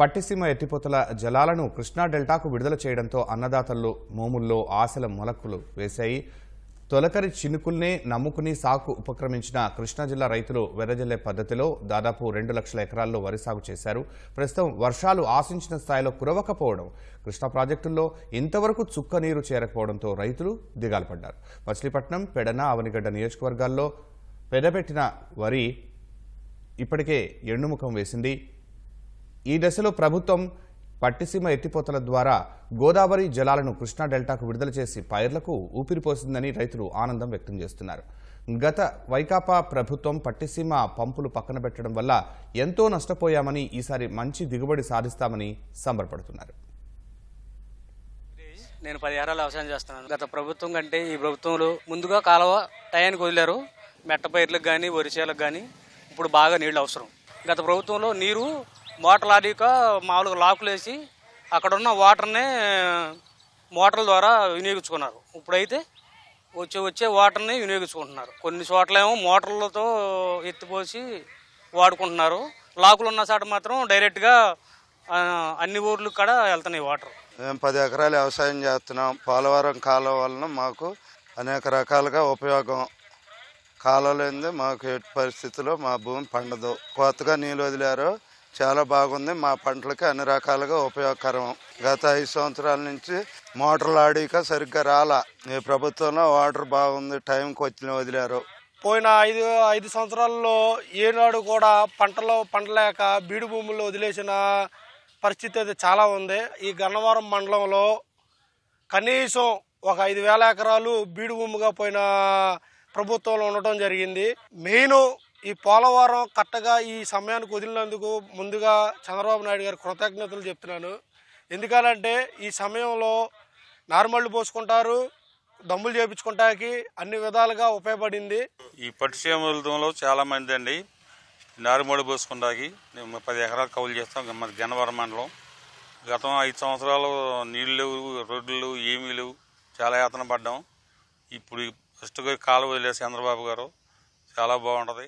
పట్టిసీమ ఎత్తిపోతల జలాలను కృష్ణా డెల్టాకు విడుదల చేయడంతో అన్నదాతల్లో మోముల్లో ఆశల మొలకలు వేశాయి. తొలకరి చినుకుల్నే నమ్ముకుని సాకు ఉపక్రమించిన కృష్ణా జిల్లా రైతులు వెదజల్లే పద్ధతిలో దాదాపు రెండు లక్షల ఎకరాల్లో వరి సాగు చేశారు. ప్రస్తుతం వర్షాలు ఆశించిన స్థాయిలో కురవకపోవడం కృష్ణా ప్రాజెక్టుల్లో ఇంతవరకు చుక్క నీరు చేరకపోవడంతో రైతులు దిగాలు పడ్డారు మచిలీపట్నం పెడన అవనిగడ్డ నియోజకవర్గాల్లో పెదపెట్టిన వరి ఇప్పటికే ఎండుముఖం వేసింది. ఈ దశలో ప్రభుత్వం పట్టిసీమ ఎత్తిపోతల ద్వారా గోదావరి జలాలను కృష్ణా డెల్టాకు విడుదల చేసి పైర్లకు ఊపిరిపోసిందని రైతులు ఆనందం వ్యక్తం చేస్తున్నారు. గత వైకాపా ప్రభుత్వం పట్టిసీమ పంపులు పక్కన పెట్టడం వల్ల ఎంతో నష్టపోయామని ఈసారి మంచి దిగుబడి సాధిస్తామని సంబరపడుతున్నారు. నేను పది ఏళ్ళ వ్యవసాయం చేస్తున్నాను. గత ప్రభుత్వం కంటే ఈ ప్రభుత్వంలో ముందుగా కాలువ టయానికి వదిలారు. మెట్ట పైర్లకు కానీ వరిచేలకు కానీ ఇప్పుడు బాగా నీళ్ళు అవసరం. గత ప్రభుత్వంలో నీరు మోటార్ ఆడిక మామూలుగా లాకులు వేసి అక్కడ ఉన్న వాటర్ని మోటార్ల ద్వారా వినియోగించుకున్నారు. ఇప్పుడైతే వచ్చే వచ్చే వాటర్ని వినియోగించుకుంటున్నారు. కొన్ని చోట్లేమో మోటార్లతో ఎత్తిపోసి వాడుకుంటున్నారు. లాకులు ఉన్న చోట మాత్రం డైరెక్ట్గా అన్ని ఊర్లు కూడా వెళ్తున్నాయి వాటర్. మేము పది ఎకరాలు వ్యవసాయం చేస్తున్నాం. పోలవరం కాలువ వలన మాకు అనేక రకాలుగా ఉపయోగం. కాలువ లేనిదే మాకు ఎట్టి పరిస్థితుల్లో మా భూమి పండదు. కొత్తగా నీళ్ళు వదిలారు. చాలా బాగుంది. మా పంటలకి అన్ని రకాలుగా ఉపయోగకరం. గత ఐదు సంవత్సరాల నుంచి మోటార్లు ఆడిక సరిగ్గా రాలా. ఈ ప్రభుత్వంలో వాటర్ బాగుంది టైంకి వచ్చిన వదిలారు. పోయిన ఐదు ఐదు సంవత్సరాల్లో ఏనాడు కూడా పంటలో పండలేక బీడు భూముల్లో వదిలేసిన పరిస్థితి అయితే చాలా ఉంది. ఈ గన్నవరం మండలంలో కనీసం ఒక ఐదు వేల ఎకరాలు బీడు భూమిగా పోయిన ప్రభుత్వంలో ఉండటం జరిగింది. మెయిన్ ఈ పోలవరం కట్టగా ఈ సమయానికి వదిలినందుకు ముందుగా చంద్రబాబు నాయుడు గారి కృతజ్ఞతలు చెప్తున్నాను. ఎందుకనంటే ఈ సమయంలో నార్మళ్ళు పోసుకుంటారు దమ్ములు చేపించుకుంటానికి అన్ని విధాలుగా ఉపయోగపడింది. ఈ పట్టుసీమలో చాలామంది చాలా మంది అండి నారుమడి పోసుకుంటాకి మేము పది ఎకరాలు కౌలు చేస్తాం మన గన్నవరం మండలం. గతం ఐదు సంవత్సరాలు నీళ్ళు రోడ్లు ఏమీ లేవు చాలా యాతన పడ్డాం. ఇప్పుడు ఫస్ట్గా కాలువ వదిలేసి చంద్రబాబు గారు చాలా బాగుంటుంది.